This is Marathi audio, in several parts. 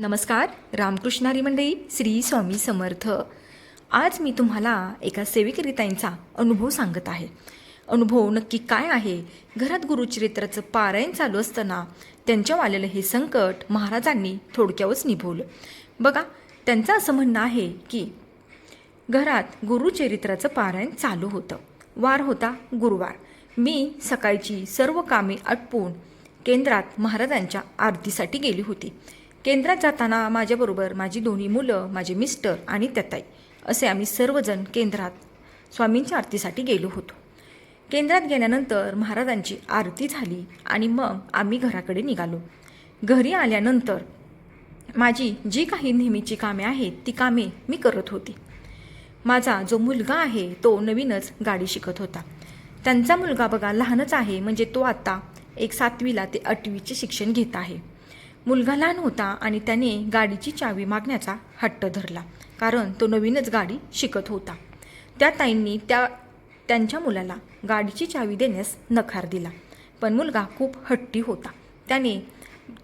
नमस्कार रामकृष्णारी मंडळी श्री स्वामी समर्थ. आज मी तुम्हाला एका सेविकरिताईंचा अनुभव सांगत आहे. अनुभव नक्की काय आहे? घरात गुरुचरित्राचं पारायण चालू असताना त्यांच्यावर आलेलं हे संकट महाराजांनी थोडक्यावरच निभवलं. बघा त्यांचं असं म्हणणं आहे की घरात गुरुचरित्राचं पारायण चालू होतं. वार होता गुरुवार. मी सकाळची सर्व कामे आटपून केंद्रात महाराजांच्या आरतीसाठी गेली होती. केंद्रात जाताना माझ्याबरोबर माझी दोन्ही मुलं माझे मिस्टर आणि त्याताई असे आम्ही सर्वजण केंद्रात स्वामींच्या आरतीसाठी गेलो होतो. केंद्रात गेल्यानंतर महाराजांची आरती झाली आणि मग आम्ही घराकडे निघालो. घरी आल्यानंतर माझी जी काही नेहमीची कामे आहेत ती कामे मी करत होती. माझा जो मुलगा आहे तो नवीनच गाडी शिकत होता. त्यांचा मुलगा बघा लहानच आहे म्हणजे तो आता एक सातवीला ते आठवीचे शिक्षण घेत आहे. मुलगा लहान होता आणि त्याने गाडीची चावी मागण्याचा हट्ट धरला कारण तो नवीनच गाडी शिकत होता. त्या ताईंनी त्या त्यांच्या मुलाला गाडीची चावी देण्यास नकार दिला. पण मुलगा खूप हट्टी होता. त्याने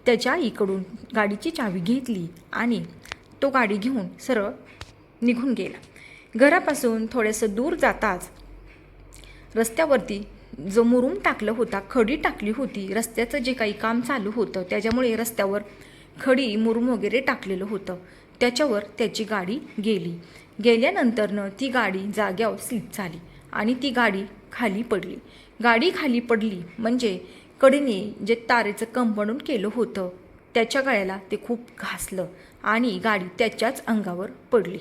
त्याच्या आईकडून गाडीची चावी घेतली आणि तो गाडी घेऊन सरळ निघून गेला. घरापासून थोडंसं दूर जाताच रस्त्यावरती जो मुरुम टाकलं होता खडी टाकली होती रस्त्याचं जे काही काम चालू होतं त्याच्यामुळे रस्त्यावर खडी मुरुम वगैरे टाकलेलं होतं. त्याच्यावर त्याची गाडी गेली. गेल्यानंतरनं ती गाडी जाग्यावर स्लिप झाली आणि ती गाडी खाली पडली. गाडी खाली पडली म्हणजे कडेने जे तारेचं कंपनून केलं होतं त्याच्या गळ्याला ते खूप घासलं आणि गाडी त्याच्याच अंगावर पडली.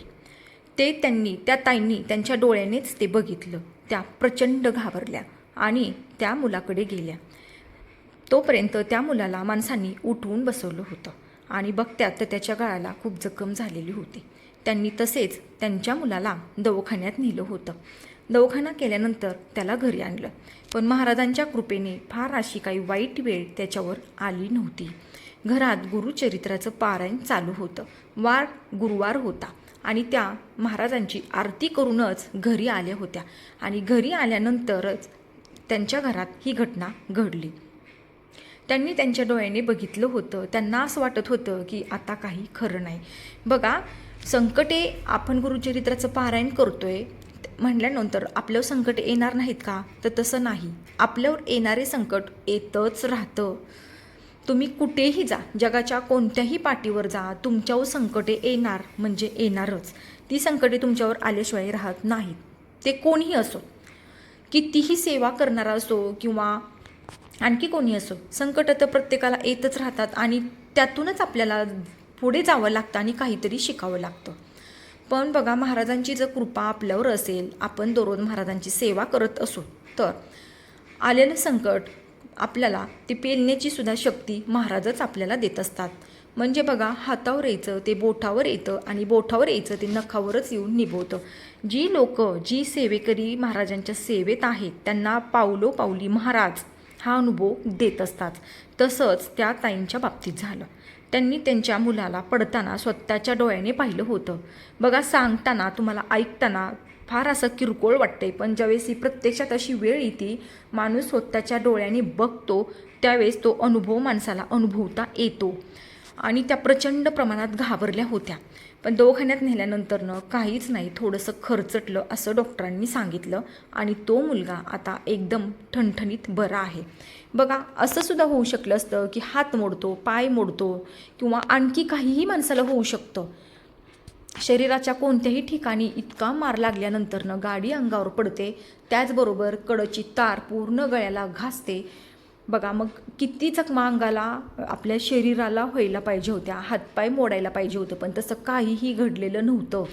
ते त्यांनी त्या ताईंनी त्यांच्या डोळ्यानेच ते बघितलं. त्या प्रचंड घाबरल्या. आणि त्या मुलाकडे गेल्या. तोपर्यंत त्या मुलाला माणसांनी उठवून बसवलं होतं आणि बघत्यात तर त्याच्या गळाला खूप जखम झालेली होती. त्यांनी तसेच त्यांच्या मुलाला दवाखान्यात नेलं होतं. दवाखाना केल्यानंतर त्याला घरी आणलं. पण महाराजांच्या कृपेने फार अशी काही वाईट वेळ त्याच्यावर आली नव्हती. घरात गुरुचरित्राचं पारायण चालू होतं. वार गुरुवार होता आणि त्या महाराजांची आरती करूनच घरी आल्या होत्या. आणि घरी आल्यानंतरच त्यांच्या घरात ही घटना घडली. त्यांनी त्यांच्या डोळ्याने बघितलं होतं. त्यांना असं वाटत होतं की आता काही खरं नाही. बघा संकटे आपण गुरुचरित्राचं पारायण करतोय. म्हणल्यानंतर आपल्यावर संकट येणार नाहीत का? तर तसं नाही. आपल्यावर येणारे संकट येतच राहतं. तुम्ही कुठेही जा. जगाच्या कोणत्याही पाठीवर जा. तुमच्यावर संकटे येणार म्हणजे येणारच. ती संकटे तुमच्यावर आल्याशिवाय राहत नाहीत. ते कोणीही असो. कितीही सेवा करणारा असो किंवा आणखी कोणी असो संकट तर प्रत्येकाला येतच राहतात आणि त्यातूनच आपल्याला पुढे जावं लागतं आणि काहीतरी शिकावं लागतं. पण बघा महाराजांची जर कृपा आपल्यावर असेल आपण दररोज महाराजांची सेवा करत असू तर आलेलं संकट आपल्याला ते पेलण्याची सुद्धा शक्ती महाराजच आपल्याला देत असतात. म्हणजे बघा हातावर यायचं ते बोठावर येतं आणि बोठावर यायचं ते नखावरच येऊन निभवतं. जी लोक जी सेवेकरी महाराजांच्या सेवेत आहेत त्यांना पावलो पावली महाराज हा अनुभव देत असतात. तसंच त्या ताईंच्या बाबतीत झालं. त्यांनी त्यांच्या मुलाला पडताना स्वतःच्या डोळ्याने पाहिलं होतं. बघा सांगताना तुम्हाला ऐकताना फार असं किरकोळ वाटतंय पण ज्यावेळेस ही प्रत्यक्षात अशी वेळ येते माणूस स्वतःच्या डोळ्याने बघतो त्यावेळेस तो अनुभव माणसाला अनुभवता येतो. आणि त्या प्रचंड प्रमाणात घाबरल्या होत्या. पण दवाखान्यात नेल्यानंतरनं काहीच नाही थोडंसं खरचटलं असं डॉक्टरांनी सांगितलं आणि तो मुलगा आता एकदम ठणठणीत बरा आहे. बघा असं सुद्धा होऊ शकलं असतं की हात मोडतो पाय मोडतो किंवा आणखी काहीही माणसाला होऊ शकतं. शरीराच्या कोणत्याही ठिकाणी इतका मार लागल्यानंतरनं गाडी अंगावर पडते त्याचबरोबर कडची तार पूर्ण गळ्याला घासते बघा मग किती चकमा अंगाला आपल्या शरीराला व्हायला पाहिजे होत्या हातपाय मोडायला पाहिजे होतं पण तसं काहीही घडलेलं नव्हतं.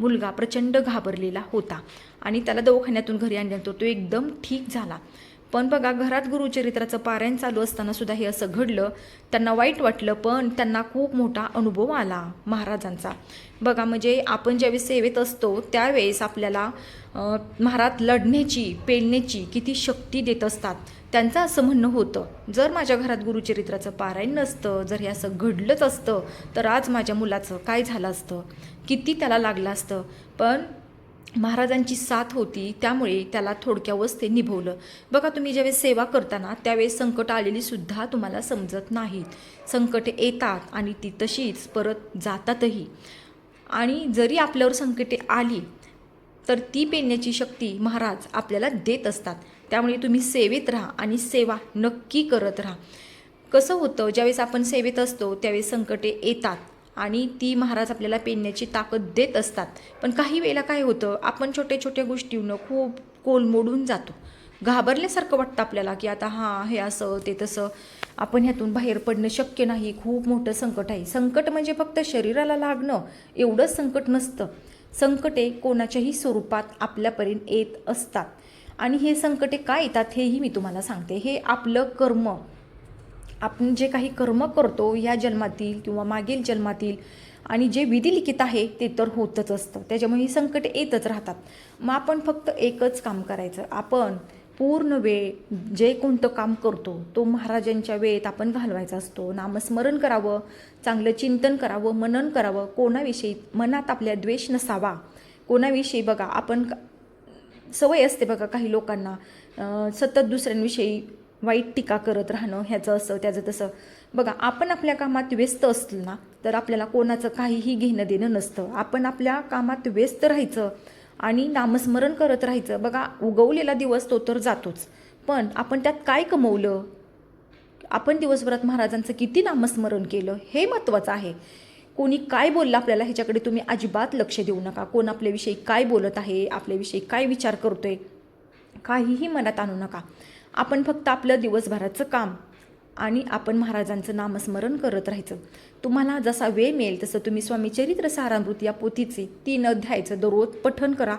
मुलगा प्रचंड घाबरलेला होता. आणि त्याला दवाखान्यातून घरी आणल्यानंतर तो एकदम ठीक झाला. पण बघा घरात गुरुचरित्राचं पारायण चालू असताना सुद्धा हे असं घडलं. त्यांना वाईट वाटलं पण त्यांना खूप मोठा अनुभव आला महाराजांचा. बघा म्हणजे आपण ज्यावेळेस सेवेत असतो त्यावेळेस आपल्याला महाराज लढण्याची पेलण्याची किती शक्ती देत असतात. त्यांचं असं म्हणणं होतं जर माझ्या घरात गुरुचरित्राचं पारायण नसतं जर हे असं घडलंच असतं तर आज माझ्या मुलाचं काय झालं असतं? किती त्याला लागलं असतं? पण महाराजांची साथ होती त्यामुळे त्याला थोडक्यावच ते निभवलं. बघा तुम्ही ज्यावेळेस सेवा करताना त्यावेळेस संकट आलेली सुद्धा तुम्हाला समजत नाहीत. संकटे येतात आणि ती तशीच परत जातातही. आणि जरी आपल्यावर संकटे आली तर ती पेलण्याची शक्ती महाराज आपल्याला देत असतात. त्यामुळे तुम्ही सेवेत राहा आणि सेवा नक्की करत राहा. कसं होतं ज्यावेळेस आपण सेवेत असतो त्यावेळेस संकटे येतात. आणि ती महाराज आपल्याला पेरण्याची ताकद देत असतात. पण काही वेळेला काय होतं आपण छोट्या छोट्या गोष्टींनं खूप कोलमोडून जातो. घाबरल्यासारखं वाटतं आपल्याला की आता हां हे असं ते तसं. आपण ह्यातून बाहेर पडणं शक्य नाही. खूप मोठं संकट आहे. संकट म्हणजे फक्त शरीराला लागणं. एवढंच संकट नसतं. संकटे कोणाच्याही स्वरूपात आपल्यापर्यंत येत असतात. आणि हे संकटे काय येतात हेही मी तुम्हाला सांगते. हे आपलं कर्म. आपण जे काही कर्म करतो या जन्मातील किंवा मागील जन्मातील आणि जे विधिलिखित आहे ते तर होतच असतं. त्याच्यामुळे ही संकट येतच राहतात. मग आपण फक्त एकच काम करायचं. आपण पूर्ण वेळ जे कोणतं काम करतो तो महाराजांच्या वेळेत आपण घालवायचा असतो. नामस्मरण करावं चांगलं चिंतन करावं मनन करावं. कोणाविषयी मनात आपल्या द्वेष नसावा. कोणाविषयी बघा आपण सवय असते बघा काही लोकांना. सतत दुसऱ्यांविषयी वाईट टीका करत राहणं ह्याचं असं त्याचं तसं. बघा आपण आपल्या कामात व्यस्त असलो ना तर आपल्याला कोणाचं काहीही घेणं देणं नसतं. आपण आपल्या कामात व्यस्त राहायचं आणि नामस्मरण करत राहायचं. बघा उगवलेला दिवस तो तर जातोच. पण आपण त्यात काय कमवलं? आपण दिवसभरात महाराजांचं किती नामस्मरण केलं? हे महत्त्वाचं आहे. कोणी काय बोललं आपल्याला ह्याच्याकडे तुम्ही अजिबात लक्ष देऊ नका. कोण आपल्याविषयी काय बोलत आहे? आपल्याविषयी काय विचार करतोय? काहीही मनात आणू नका. आपण फक्त आपलं दिवसभराचं काम आणि आपण महाराजांचं नामस्मरण करत राहायचं. तुम्हाला जसा वेळ मिळेल तसं तुम्ही स्वामी चरित्र सारामृत या पोथीचे तीन अध्यायचं दररोज पठन करा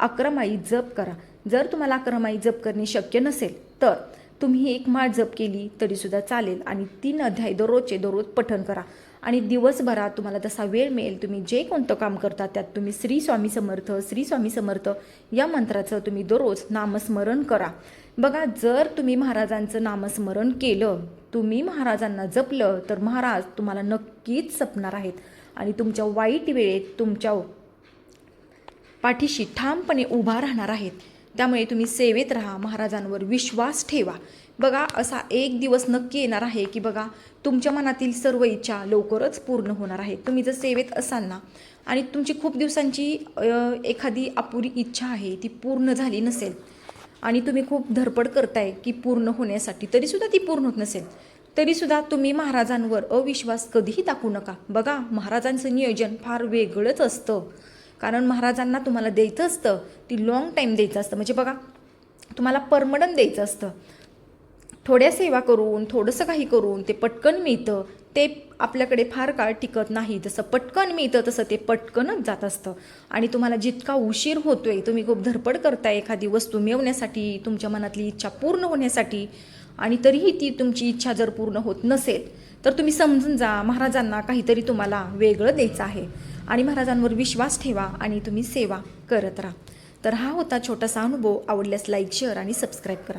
अक्रमाई जप करा. जर तुम्हाला अक्रमाई जप करणे शक्य नसेल तर तुम्ही एक माळ जप केली तरीसुद्धा चालेल आणि तीन अध्याय दररोजचे दररोज पठन करा. आणि दिवसभरात तुम्हाला तसा वेळ मिळेल तुम्ही जे कोणतं काम करता त्यात तुम्ही श्री स्वामी समर्थ श्री स्वामी समर्थ या मंत्राचं तुम्ही दररोज नामस्मरण करा. बघा जर तुम्ही महाराजांचं नामस्मरण केलं तुम्ही महाराजांना जपलं तर महाराज तुम्हाला नक्कीच जपणार आहेत. आणि तुमच्या वाईट वेळेत तुमच्या पाठीशी ठामपणे उभा राहणार आहेत. त्यामुळे तुम्ही सेवेत राहा महाराजांवर विश्वास ठेवा. बघा असा एक दिवस नक्की येणार आहे की बघा तुमच्या मनातील सर्व इच्छा लवकरच पूर्ण होणार आहेत. तुम्ही जर सेवेत असाल ना आणि तुमची खूप दिवसांची एखादी अपुरी इच्छा आहे ती पूर्ण झाली नसेल आणि तुम्ही खूप धडपड करताय की पूर्ण होण्यासाठी. तरीसुद्धा ती पूर्ण होत नसेल. तरीसुद्धा तुम्ही महाराजांवर अविश्वास कधीही टाकू नका. बघा महाराजांचं नियोजन फार वेगळंच असतं. कारण महाराजांना तुम्हाला द्यायचं असतं. ती लॉंग टाईम द्यायचं असतं. म्हणजे बघा तुम्हाला परमडन द्यायचं असतं. थोड्या सेवा करून थोडंसं काही करून ते पटकन मिळतं ते आपल्याकडे फार काळ टिकत नाही. जसं पटकन मिळतं तसं ते पटकनच जात असतं. आणि तुम्हाला जितका उशीर होतोय तुम्ही खूप धडपड करताय एखादी वस्तू मिळवण्यासाठी तुमच्या मनातली इच्छा पूर्ण होण्यासाठी आणि तरीही ती तुमची इच्छा जर पूर्ण होत नसेल तर तुम्ही समजून जा महाराजांना काहीतरी तुम्हाला वेगळं द्यायचं आहे. आणि महाराजांवर विश्वास ठेवा आणि तुम्ही सेवा करत राहा. तर हा होता छोटासा अनुभव. आवडल्यास लाईक शेअर आणि सबस्क्राईब करा.